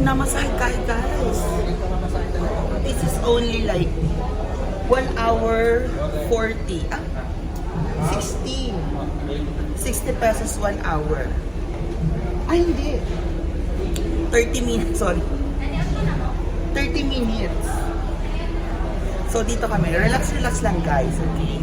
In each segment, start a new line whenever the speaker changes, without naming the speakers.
minamasahe kahit guys. This is only like 1 hour 40. Ah, 60. 60 pesos 1 hour. Ay, hindi. 30 minutes, sorry. 30 minutes. So, dito kami. Relax, relax lang, guys. Okay?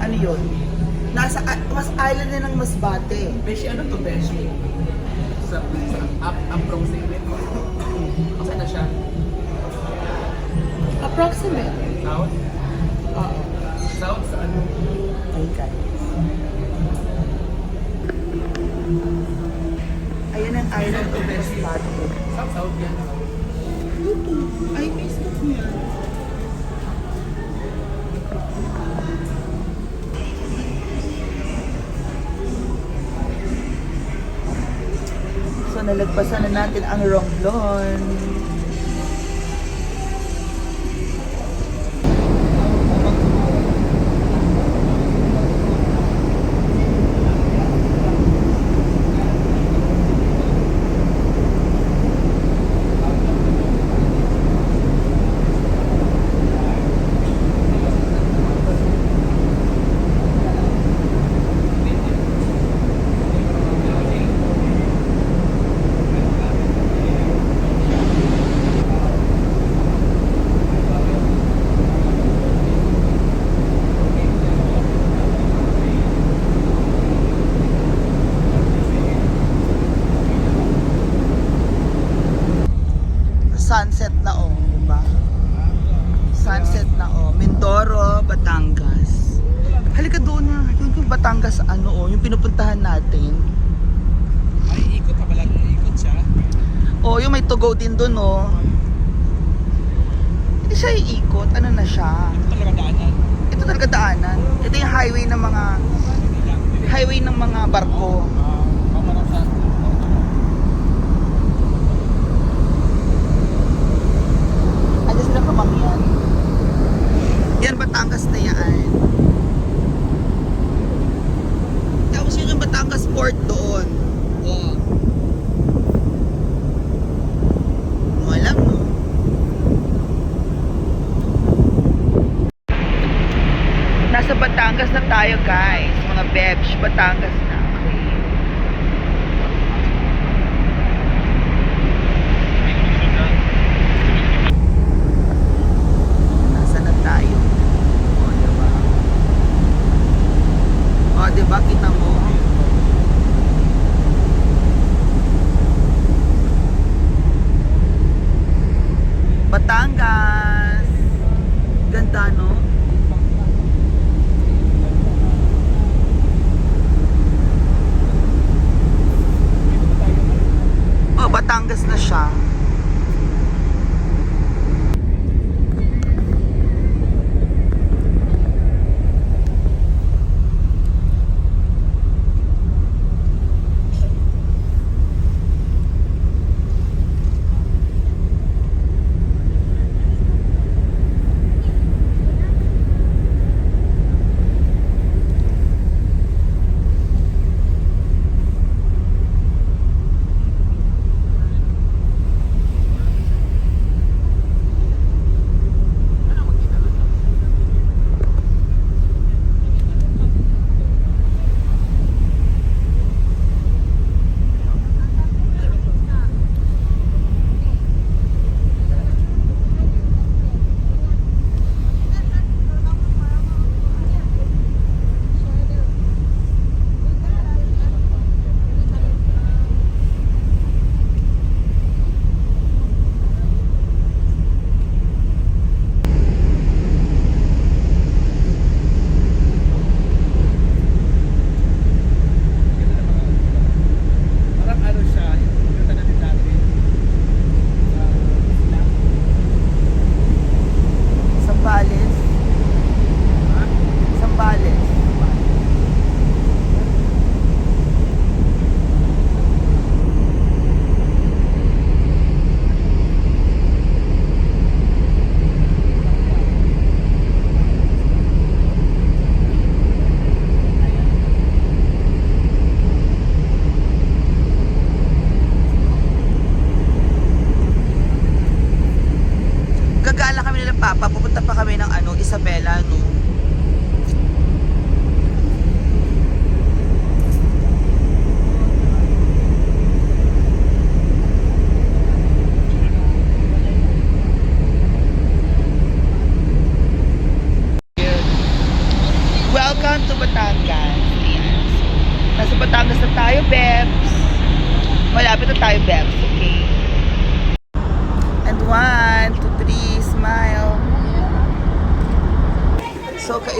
Ano yun? Nasa, ah, mas island na ng Masbate.
Beshi, ano to Beshi? Approximate. Kasi na siya.
Approximate.
South?
Oo.
South sa ano?
Ay, guys. Ayan ang island of Masbate.
South, South yan.
Ay, Facebook niya. Nalagpasan na natin ang Romblon. Sunset na oh, di ba? Sunset na oh. Mindoro, Batangas. Halika doon na. Doon yung Batangas ano oh, yung pinupuntahan natin.
Ay, ikot ka pala. Ikot siya.
Oh, yung may to go din doon oh. Hindi siya iikot. Ano na siya?
Ito talaga daanan.
Ito talaga daanan. Ito yung highway ng mga highway ng mga barko.
Ah, kamarang sa...
Ano sila kamangyan? Yan, Batangas na yan. Tapos yun yung Batangas Port doon. Oh. Mo alam, no? Nasa Batangas na tayo, guys. Mga bebs, Batangas na.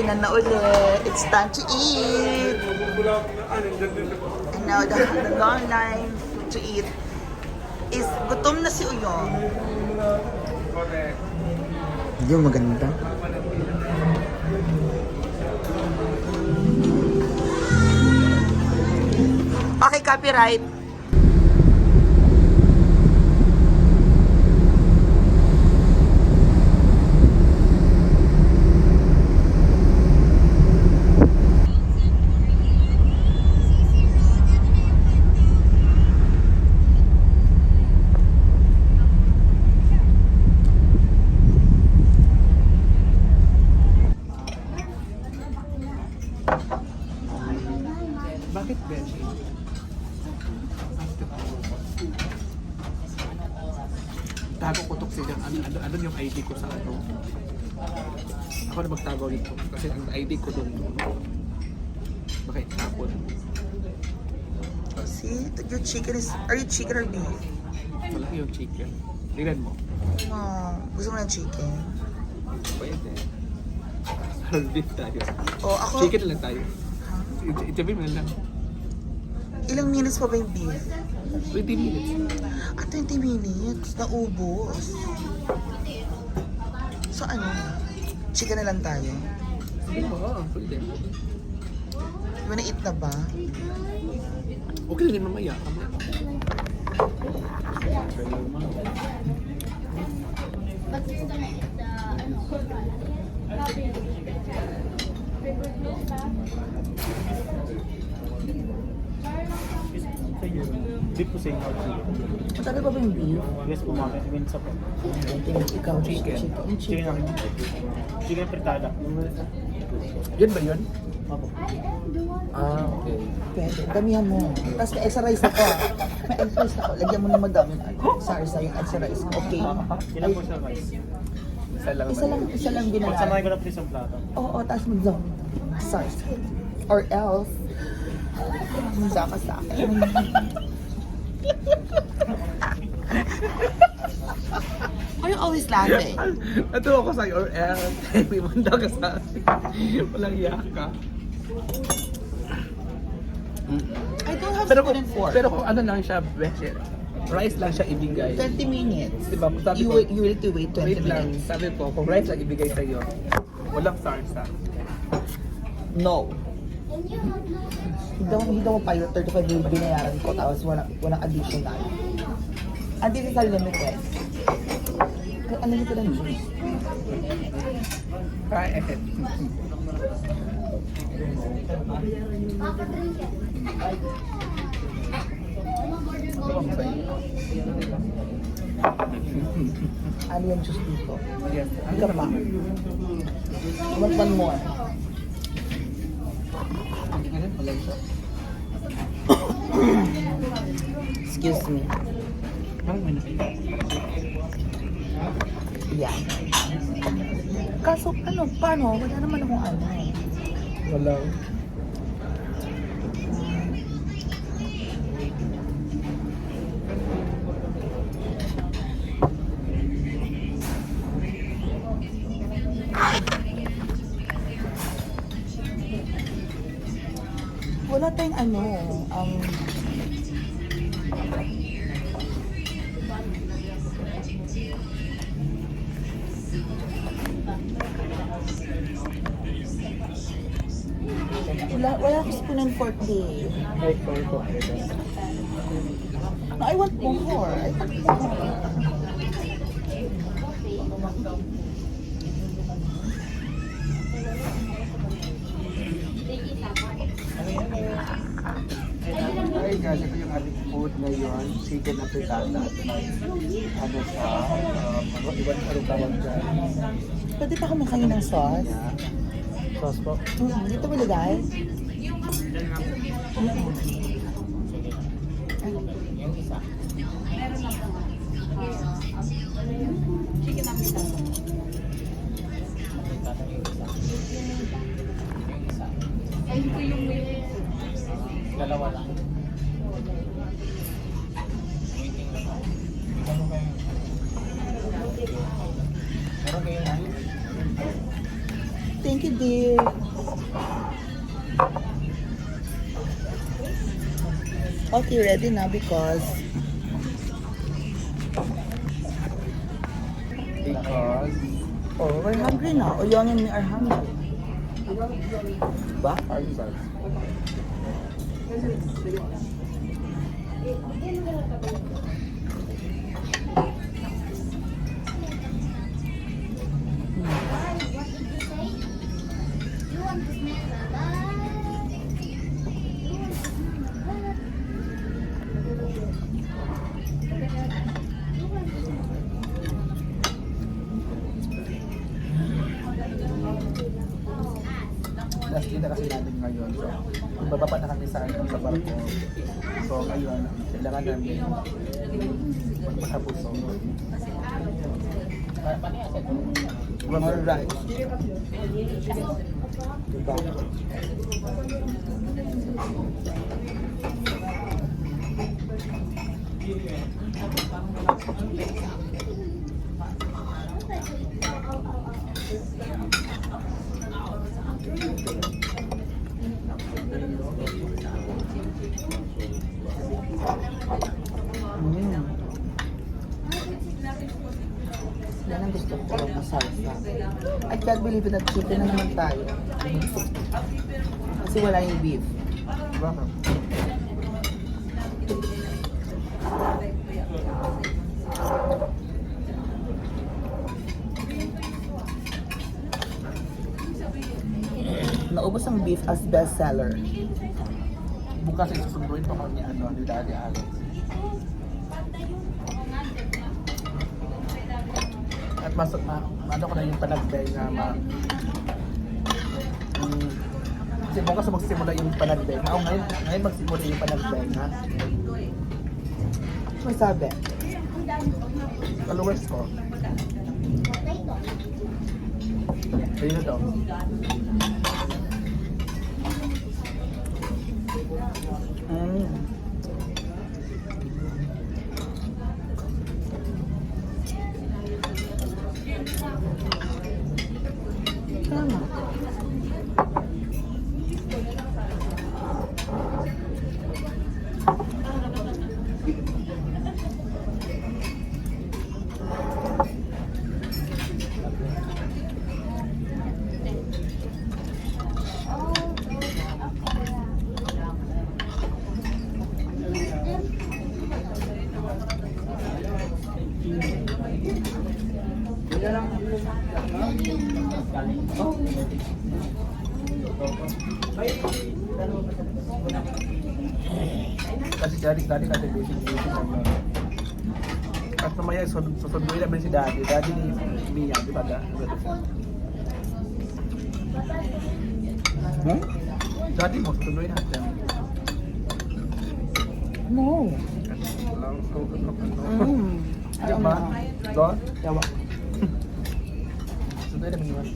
Kainan na ulit. It's time to eat. And now, the, the long line to eat is gutom na si Uyong. Hindi maganda. Okay, copyright.
Bakit Beshi? Tago ko to sila. Ano, ano, ano yung ID ko sa ano? Ako na magtago dito. Kasi ang ID ko doon. Bakit tapon?
See, your chicken is, are you chicken or beef?
Wala yung chicken. Tingnan mo.
Oh, gusto mo ng chicken?
Pwede. Harold beef tayo.
Oh, ako,
Chicken lang tayo. It- Itabi mo lang.
Ilang minutes pa ba yung beef?
20 minutes.
Ah, 20 minutes. Naubos. So ano? Chicken na lang tayo.
Sige oo, pwede.
Ba na-eat na ba?
Okay lang din mamaya. Mamaya.
Sige. Beef po sa inyo.
Matalo pa ba yung beef?
Yes po ma'am. Minsa po.
Ikaw, chicken. Chicken.
Chicken lang. Chicken fritada.
Yun ba yun?
Apo.
Ah, okay.
Pwede. Damihan mo. Tapos may extra rice ako. ah. May extra rice ako. Lagyan mo ng madami. Sorry, sa yung extra rice. Okay.
Ilan po siya guys?
Isa lang.
Isa lang, isa lang
Pagsamahin
ginagawa.
ko na po isang plato.
Oo, tapos mag Sorry. Or else, Misa ka sa akin. Why you always laughing?
Natuwa ko sa'yo or else. May manda ka sa. Walang iyak ka.
I don't have
Pero
spoon and fork.
pero kung ano lang siya, beshi, rice lang siya ibigay.
20 minutes.
Diba? Sabi
You,
ko,
you will to wait 20
wait lang.
minutes.
Sabi ko, kung rice lang ibigay sa'yo, walang sarsa.
No. Hindi ako, hindi ako pilot 35 yung binayaran ko tapos walang, walang additional. Andito sa limited. Ano nito lang
it. Ito bang sa'yo?
Ano yung juice dito? Pa. Want one more? Excuse me.
Parang may nakita.
Yeah. Kaso ano, paano? Wala naman akong ano.
Wala
Wala, wala akong spoon and fork din.
Ay, sorry po.
No, I want more. I want more.
guys, ito yung ating food ngayon. Chicken na fritada. Ano siya? Um, ano, iwan ano tawag dyan?
Pwede pa kumakain ng sauce?
Yeah. Sauce po.
Mm, dito mo lagay?
Yung isa. Fritada yung isa. Yung isa. Dalawa lang.
You, dear. Okay, ready na because
Because,
oh, we're hungry now. O Young and me are hungry. Ba?
are na kami sa, sa barko. So, ngayon, kailangan namin magpasabot. So,
More rice. Diba? Mm. Yan ang gusto ko ng salsa. I can't believe it that chicken na naman tayo. Kasi wala yung beef.
bakit?
Naubos ang beef as bestseller.
Bukas ay susunduin pa kami ano, ni Daddy Alex. Mas, ma, ano ko na yung panagbay na ma, um, kasi bukas magsimula yung panagbay. Oo, ngayon, ngayon magsimula yung panagbay na.
Ano sabi?
Followers ko. Ayun na daw.
Mm.
Kasi daddy, daddy kasi basic basic lang yun. At mamaya sun- susunduin namin si daddy. Daddy ni Mia, di ba? Da?
Hmm?
Daddy mo, susunduin natin.
No.
Mm.
Mm.
Di ba? Don?
Yawa.
Sunduin namin yun.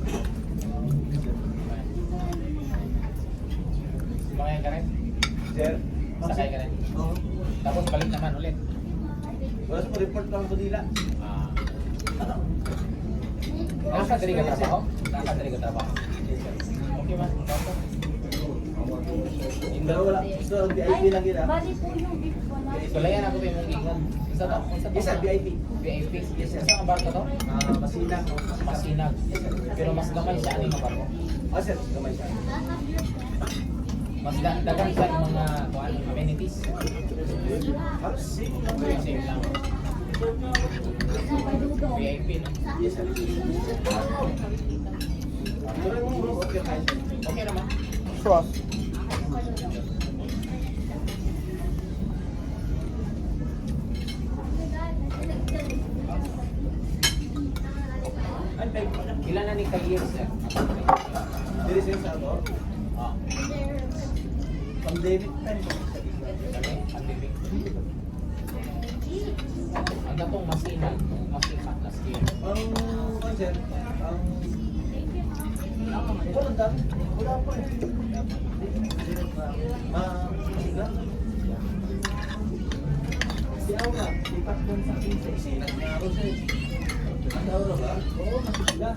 Sumakay ka rin?
Sir?
Sakay ka rin?
Oo.
Tapos balik naman ulit.
Wala sa report lang ko nila.
Ah. Nakakadali ka trabaho? Nakakadali ka trabaho? Okay man.
Pero wala. Gusto VIP lang yun ah.
Bali po yung beef ko na.
Sulayan ako yung gigon. Isa to? Isa
VIP.
VIP? Yes sir. Saan ang barko to?
Ah, Masinag.
Masinag. Pero mas gamay siya ano yung barko.
Ah sir, gamay siya
mas dagdagan sa mga kuan amenities. Same lang. VIP na.
Yes, sir.
Okay naman.
Sure.
Ilan na ni Kayir, sir?
Diri sa Salvador?
Ah.
Pandemic time.
Ang gatong masinan, masikat na skill.
Ang concert, ang wala dami. Wala pa eh. Ma, masiga. Si Aura, lipat doon sa 15. Sinag na ako siya. Ang Aura ba? Oo, masiga.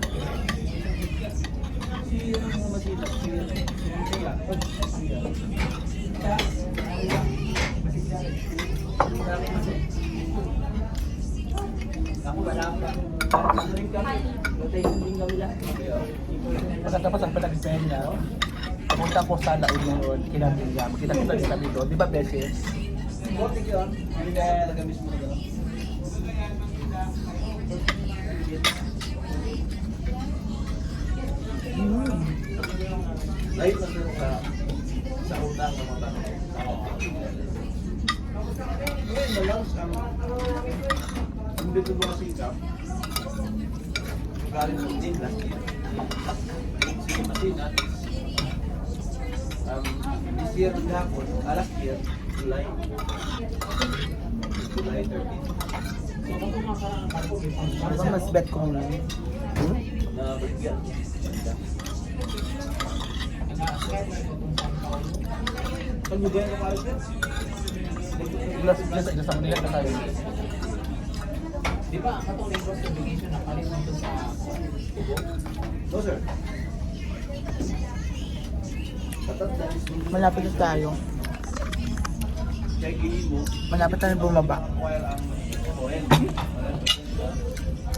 Pagkatapos ang pinag-spend niya, pumunta ko sa laon ngayon, kinabi niya, makita kami doon, di ba beses?
Hindi talaga mismo na gano'n. Live na sila sa sa utang ng mga tao. Ngayon na lang sa hindi ko ba sikap. Galing sa din last year. Si Masina um, this year ng hapon, ah, last year, July. July 13.
So, kung kumakara ng parko, may pang-
Diba mas bet ko? Hmm?
Na sir?
Plus, plus, isa sa Manila na tayo.
Di ba, ang katong request obligation na palit nito sa tubo?
No sir.
Malapit na tayo. Malapit na rin bumaba.
ang.